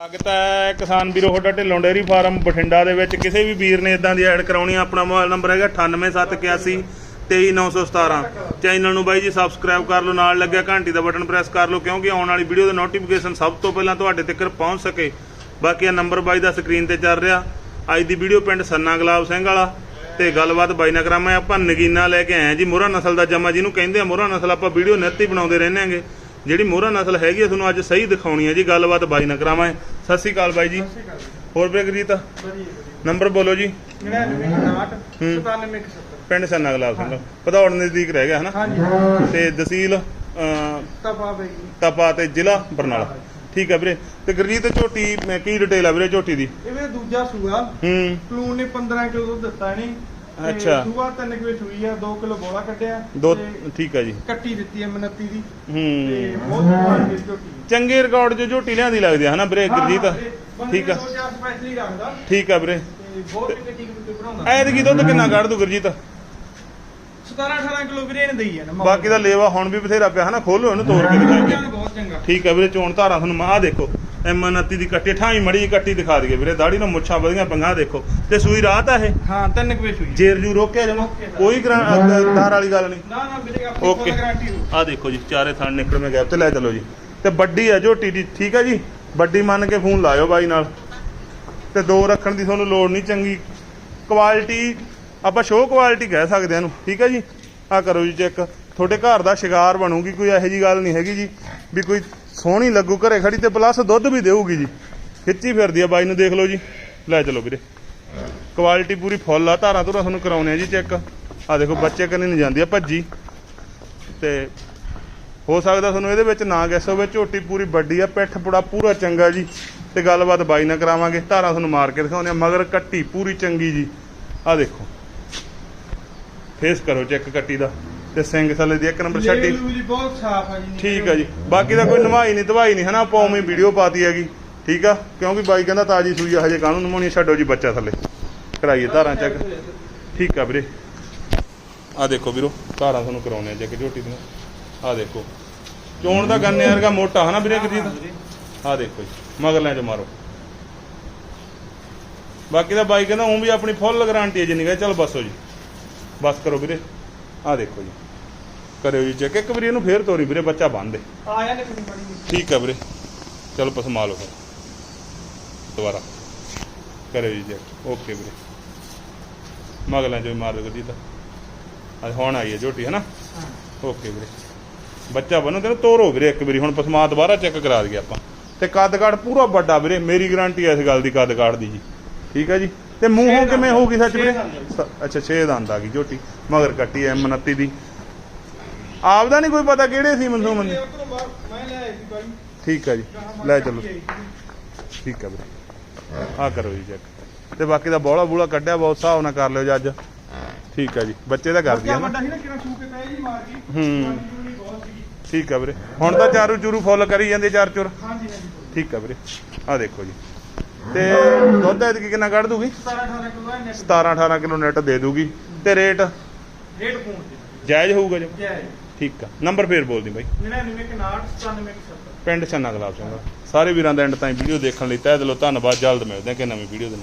ਸਵਾਗਤ ਹੈ ਕਿਸਾਨ ਵੀਰੋ ਤੁਹਾਡਾ ਢਿੱਲੋਂ ਡੇਅਰੀ ਫਾਰਮ ਬਠਿੰਡਾ ਦੇ ਵਿੱਚ। ਕਿਸੇ ਵੀ ਵੀਰ ਨੇ ਇਦਾਂ ਦੀ ਐਡ ਕਰਾਉਣੀ ਆ, ਆਪਣਾ ਮੋਬਾਈਲ ਨੰਬਰ ਹੈਗਾ 98781 23917 ਚੈਨਲ ਨੂੰ ਬਾਈ ਜੀ ਸਬਸਕ੍ਰਾਈਬ ਕਰ ਲਓ, ਨਾਲ ਲੱਗਿਆ ਘੰਟੀ ਦਾ ਬਟਨ ਪ੍ਰੈਸ ਕਰ ਲਓ, ਕਿਉਂਕਿ ਆਉਣ ਵਾਲੀ ਵੀਡੀਓ ਦਾ ਨੋਟੀਫਿਕੇਸ਼ਨ ਸਭ ਤੋਂ ਪਹਿਲਾਂ ਤੁਹਾਡੇ ਤੱਕ ਪਹੁੰਚ ਸਕੇ। ਬਾਕੀ ਇਹ ਨੰਬਰ ਬਾਈ ਦਾ ਸਕਰੀਨ ਤੇ ਚੱਲ ਰਿਹਾ। ਅੱਜ ਦੀ ਵੀਡੀਓ ਪਿੰਡ ਸੰਨਾ ਗੁਲਾਬ ਸਿੰਘ ਵਾਲਾ। ਤੇ ਗੱਲਬਾਤ ਬਾਈ ਨਾਲ ਕਰਾਂਗੇ, ਆਪਾਂ ਨਗੀਨਾ ਲੈ ਕੇ ਆਏ ਹਾਂ ਜੀ। ਮੋਹਰਾ ਨਸਲ ਦਾ ਜਮਾ ਜਿਹਨੂੰ ਕਹਿੰਦੇ ਆ, ਮੋਹਰਾ ਨਸਲ ਆਪਾਂ ਵੀਡੀਓ ਨਿੱਤ ਹੀ ਬਣਾਉਂਦੇ ਰਹਿੰਦੇ ਆਂਗੇ ਜਿਹੜੀ ਮੋਹਰਾ ਨਸਲ ਹੈਗੀ ਆ, ਤੁਹਾਨੂੰ ਅੱਜ ਸਹੀ ਦਿਖਾਉਣੀ ਹੈ ਜੀ, ਗੱਲਬਾਤ ਬਾਈ ਨਾਲ ਕਰਾਵਾਂਗੇ। ਸਤਿ ਸ਼੍ਰੀ ਅਕਾਲ ਬਾਈ ਜੀ। ਹੋਰ ਬ੍ਰੇਕਰੀਤ ਨੰਬਰ ਬੋਲੋ ਜੀ। ਹੂੰ। ਪਿੰਡ ਸੰਨਾ ਗੁਲਾਬ ਸਿੰਘ। ਪਧੌੜ ਨਜ਼ਦੀਕ ਰਹਿ ਗਿਆ ਹਨਾ? ਤੇ ਤਹਿਸੀਲ ਤਪਾ ਬਈ ਤਪਾ ਤੇ ਜ਼ਿਲ੍ਹਾ ਬਰਨਾਲਾ। ਠੀਕ ਹੈ ਵੀਰੇ। ਤੇ ਗੁਰਜੀਤ ਝੋਟੀ ਮੈਂ ਕੀ ਡਿਟੇਲ ਆ ਵੀਰੇ ਝੋਟੀ ਦੀ? ਇਹ ਵੀ ਦੂਜਾ ਸੂਆ। ਹੂੰ। ਪਲੂਨ ਨੇ 15 ਕਿਲੋ ਦੁੱਧ ਦਿੱਤਾ ਨਹੀਂ ਅੱਛਾ। ਸੂਆ 3 ਕਿਲੋ ਸੂਈ ਆ 2 ਕਿਲੋ ਬੋਲਾ ਕੱਢਿਆ ਦੋ ਤੇ ਠੀਕ ਹੈ ਜੀ। ਕੱਟੀ ਦਿੱਤੀ ਹੈ ਮਨੱਤੀ ਦੀ। ਤੇ ਹੂੰ ਬਹੁਤ ਮਾੜੀ ਝੋਟੀ। ਚੰਗੇ ਰਿਕਾਰਡ 'ਚ ਝੋਟੀ ਲਿਆਂਦੀ ਲੱਗਦੀ ਆ ਹਨਾ ਵੀਰੇ ਗੁਰਜੀਤ? ਠੀਕ ਆ। ਸਪੈਸ਼ਲੀ ਰੱਖਦਾ ਠੀਕ ਆ ਵੀਰੇ। ਬਹੁਤ ਬਣਾਉਂਦਾ ਐਤਕੀ ਦੁੱਧ ਕਿੰਨਾ ਕੱਢ ਦੂ ਗੁਰਜੀਤ? 17 18 ਕਿਲੋ ਵੀਰੇ ਨੇ ਦਈ ਹੈ ਨਾ ਬਾਕੀ ਦਾ ਲੇਵਾ ਹੁਣ ਵੀ ਬਥੇਰਾ ਪਿਆ ਹਨਾ? ਖੋਲੋ ਇਹਨੂੰ ਤੋੜ ਕੇ ਦਿਖਾਈਏ ਜਾਨ ਬਹੁਤ ਚੰਗਾ। ਠੀਕ ਹੈ ਵੀਰੇ ਚੋਣ ਧਾਰਾ ਤੁਹਾਨੂੰ ਮਾਹ ਦੇਖੋ ਐਮ 29 ਦੀ ਕੱਟੀ ਠਾਈ ਮੜੀ ਕੱਟੀ ਦਿਖਾ ਦਈਏ ਵੀਰੇ ਦਾੜੀ ਨਾਲ ਮੁੱਛਾਂ ਵਧੀਆਂ ਪੰਗਾ ਦੇਖੋ। ਤੇ ਸੂਈ ਰਾਤ ਆ ਇਹ? ਹਾਂ 3 ਕਿਲੋ ਸੂਈ। ਜੇਰ ਜੂ ਰੋਕਿਆ ਜਮਾ ਕੋਈ ਤਾਰ ਵਾਲੀ ਗੱਲ ਨਹੀਂ। ਨਾ ਨਾ ਵੀਰੇ ਆਪਣੀ ਓਕੇ। ਫੁੱਲ ਗਾਰੰਟੀ ਆ ਦੇਖੋ ਜੀ ਚਾਰੇ ਥਣ ਨਿਕਲਵੇਂ ਗੈਪ ਤੇ ਲੈ ਚਲੋ ਜੀ। ਤੇ ਵੱਡੀ ਆ ਝੋਟੀ ਦੀ, ਠੀਕ ਹੈ ਜੀ? ਵੱਡੀ ਮੰਨ ਕੇ ਫੋਨ ਲਾਇਓ ਬਾਈ ਨਾਲ। ਤੇ ਦੋ ਰੱਖਣ ਦੀ ਤੁਹਾਨੂੰ ਲੋੜ ਨਹੀਂ, ਚੰਗੀ ਕੁਆਲਿਟੀ ਆਪਾਂ ਸ਼ੋਅ ਕੁਆਲਿਟੀ ਕਹਿ ਸਕਦੇ ਹਾਂ ਇਹਨੂੰ, ਠੀਕ ਹੈ ਜੀ? ਆ ਕਰੋ ਜੀ ਚੈੱਕ ਤੁਹਾਡੇ ਘਰ ਦਾ ਸ਼ਿੰਗਾਰ ਬਣੂਗੀ, ਕੋਈ ਇਹੋ ਜੀ ਗੱਲ ਨਹੀਂ ਹੈਗੀ ਜੀ, ਵੀ ਕੋਈ ਸੋਹਣੀ ਲੱਗੂ ਘਰੇ ਖੜੀ ਤੇ ਪਲੱਸ ਦੁੱਧ ਵੀ ਦੇਊਗੀ ਜੀ। ਖਿੱਚੀ ਫਿਰਦੀ ਆ ਬਾਈ ਨੂੰ ਦੇਖ ਲਓ ਜੀ। ਲੈ ਚਲੋ ਵੀਰੇ। ਕੁਆਲਿਟੀ ਪੂਰੀ ਫੁੱਲ ਆ, ਧਾਰਾਂ ਧੁਰਾਂ ਤੁਹਾਨੂੰ ਕਰਾਉਣੇ ਆ ਜੀ ਚੈੱਕ ਆ ਦੇਖੋ, ਬੱਚੇ ਕੰਨੀ ਨਹੀਂ ਜਾਂਦੀ ਆ, ਭੱਜੀ। ਤੇ ਹੋ ਸਕਦਾ ਤੁਹਾਨੂੰ ਇਹਦੇ ਵਿੱਚ ਨਾ ਗੈਸ ਹੋਵੇ ਝੋਟੀ ਪੂਰੀ ਵੱਡੀ ਆ ਪਿੱਠ ਪੁੜਾ ਪੂਰਾ ਚੰਗਾ ਜੀ। ਤੇ ਗੱਲਬਾਤ ਬਾਈ ਨਾਲ ਕਰਾਵਾਂਗੇ ਧਾਰਾਂ ਤੁਹਾਨੂੰ ਮਾਰ ਕੇ ਦਿਖਾਉਂਦੇ ਆ ਮਗਰ ਕੱਟੀ ਪੂਰੀ ਚੰਗੀ ਜੀ। ਆ ਦੇਖੋ। ਫੇਸ ਕਰੋ ਚੈੱਕ ਕੱਟੀ ਦਾ। ਤੇ ਸਿੰਘ ਥੱਲੇ ਦੀ ਇੱਕ ਨੰਬਰ ਛੱਡੀ। ਲੇਵਲ ਵੀ ਬਹੁਤ ਸਾਫ਼ ਆ ਜੀ ਠੀਕ ਆ ਜੀ। ਬਾਕੀ ਦਾ ਕੋਈ ਨਵਾਈ ਨਹੀਂ ਦਵਾਈ ਨਹੀਂ ਹਨਾ? ਆਪਾਂ ਉਵੇਂ ਵੀਡੀਓ ਪਾਤੀ ਹੈਗੀ। ਠੀਕ ਆ? ਕਿਉਂਕਿ ਬਾਈ ਕਹਿੰਦਾ ਤਾਜੀ ਸੂਈ ਆ ਹਜੇ ਕਾਹਨੂੰ ਨਮਾਉਣੀ ਛੱਡੋ ਜੀ ਬੱਚਾ ਥੱਲੇ। ਕਰਾਈਏ ਧਾਰਾਂ ਚੈੱਕ। ਠੀਕ ਆ ਵੀਰੇ। ਆ ਦੇਖੋ ਵੀਰੋ ਧਾਰਾਂ ਤੁਹਾਨੂੰ ਕਰਾਉਣੇ ਆ ਚੈੱਕ ਝੋਟੀ ਦੀਆਂ। ਆ ਦੇਖੋ। ਚੋਣ ਦਾ ਗੰਨੇ ਵਰਗਾ ਮੋਟਾ ਹਨਾ ਵੀਰੇ ਗਰੀਬ ਆ ਦੇਖੋ ਜੀ ਮਗਰਲਿਆਂ ਚ ਮਾਰੋ। ਬਾਕੀ ਦਾ ਬਾਈ ਕਹਿੰਦਾ ਉਹ ਵੀ ਆਪਣੀ ਫੁੱਲ ਗਾਰੰਟੀ ਹੈ ਜਿੰਨੀ ਕਹੇ ਚਲ ਬਸੋ ਜੀ। ਬਸ ਕਰੋ ਵੀਰੇ। ਆ ਦੇਖੋ ਜੀ। ਕਰਿਓ ਜੀ ਚੈੱਕ ਇੱਕ ਵਾਰੀ ਇਹਨੂੰ ਫੇਰ ਤੋਰੀ ਵੀਰੇ ਬੱਚਾ ਬੰਨ ਦੇ। ਆਇਆ ਨੇ ਕਿੰਨੀ ਬੜੀ ਠੀਕ ਹੈ ਵੀਰੇ। ਚਲੋ ਪਸਮਾ ਲਓ ਫਿਰ ਦੁਬਾਰਾ। ਕਰਿਓ ਜੀ ਚੈੱਕ ਓਕੇ ਵੀਰੇ। ਮਗਲਾਂ ਚੋਂ ਹੀ ਮਾਰ ਦਿਓ ਜੀ ਤਾਂ ਅੱਜ ਹੁਣ ਆਈ ਹੈ ਝੋਟੀ ਹੈ ਨਾ ਹਾਂ ਓਕੇ ਵੀਰੇ। ਬੱਚਾ ਬਣੋ ਤੈਨੂੰ ਤੋਰੋ ਵੀਰੇ ਇੱਕ ਵਾਰੀ ਹੁਣ ਪਸਮਾ ਦੁਬਾਰਾ ਚੈੱਕ ਕਰਾ ਦਈਏ ਆਪਾਂ। ਤੇ ਕੱਦ ਕਾਠ ਪੂਰਾ ਵੱਡਾ ਵੀਰੇ ਮੇਰੀ ਗਾਰੰਟੀ ਹੈ ਇਸ ਗੱਲ ਦੀ ਕੱਦ ਕਾਠ ਦੀ ਜੀ। ਠੀਕ ਹੈ ਜੀ? ਤੇ ਮੂੰਹੋਂ ਕਿਵੇਂ। ਹੋਊਗੀ ਸੱਚ ਵੀਰੇ? ਅੱਛਾ 6 ਦੰਦ ਆ ਗਈ ਝੋਟੀ ਮਗਰ ਕੱਟੀ ਐ 29 ਦੀ। ਆਪਦਾ ਨਹੀਂ ਕੋਈ ਪਤਾ ਕਿਹੜੇ ਸੀ ਮਨਸੂ ਮੰਦੀ ਇਹ ਉੱਧਰੋਂ ਬਾਹਰ ਮੈਂ ਲੈ ਆਈ ਸੀ ਬਾਈ ਠੀਕ ਹੈ ਜੀ ਲੈ ਚਲੋ। ਠੀਕ ਹੈ ਵੀਰੇ। ਆ ਕਰੋ ਜੀ ਚੈੱਕ ਤੇ ਬਾਕੀ ਦਾ ਬੋਲਾ ਬੂਲਾ ਕੱਢਿਆ ਬਹੁਤ ਹਿਸਾਬ ਨਾਲ ਕਰ ਲਿਓ ਜੀ ਅੱਜ। ਠੀਕ ਹੈ ਜੀ ਬੱਚੇ ਦਾ ਕਰਦੀ ਬੱਚਾ ਆ ਨਾ। ਵੱਡਾ ਸੀ ਨਾ ਕਿਹੜਾ ਛੂ ਕੇ ਪੈ ਜੀ ਮਾਰ ਗਈ ਹੂੰ। ਕੁਆਂਟੀਟੀ ਵੀ ਬਹੁਤ ਸੀਗੀ ਠੀਕ ਹੈ ਵੀਰੇ। ਹੁਣ ਤਾਂ ਚਾਰੂ ਚੂਰੂ ਫੁੱਲ ਕਰੀ ਜਾਂਦੇ ਚਾਰ ਚੁਰ। ਹਾਂਜੀ ਹਾਂਜੀ। ਠੀਕ ਹੈ ਵੀਰੇ। ਆ ਦੇਖੋ ਜੀ। ਤੇ ਦੁੱਧ ਐਤਕੀ ਕਿੰਨਾ ਕੱਢ ਦੂਗੀ? 17 18 ਕਿਲੋ ਨੈਟ 17 18 ਕਿਲੋ ਨੈਟ ਦੇ ਦੂਗੀ। ਤੇ ਰੇਟ? ਰੇਟ ਫੋਨ ਤੇ। ਜਾਇਜ਼ ਹੋਊਗਾ ਜੀ। ਠੀਕ ਆ। ਨੰਬਰ ਫੇਰ ਬੋਲ ਦੀ ਬਾਈ। 99 ਕਨਾਟ 97 70 ਪਿੰਡ ਛੰਨਾ ਗੁਲਾਬ ਸਿੰਘ ਸਾਰੇ ਵੀਰਾਂ ਦਾ ਐਂਡ ਤਾਈਂ ਵੀਡੀਓ ਦੇਖਣ ਲਈ ਤਹਿ ਦਿਲੋਂ ਧੰਨਵਾਦ। ਜਲਦ ਮਿਲਦੇ ਹਾਂ ਕਿ ਨਵੀਂ ਵੀਡੀਓ ਦੇ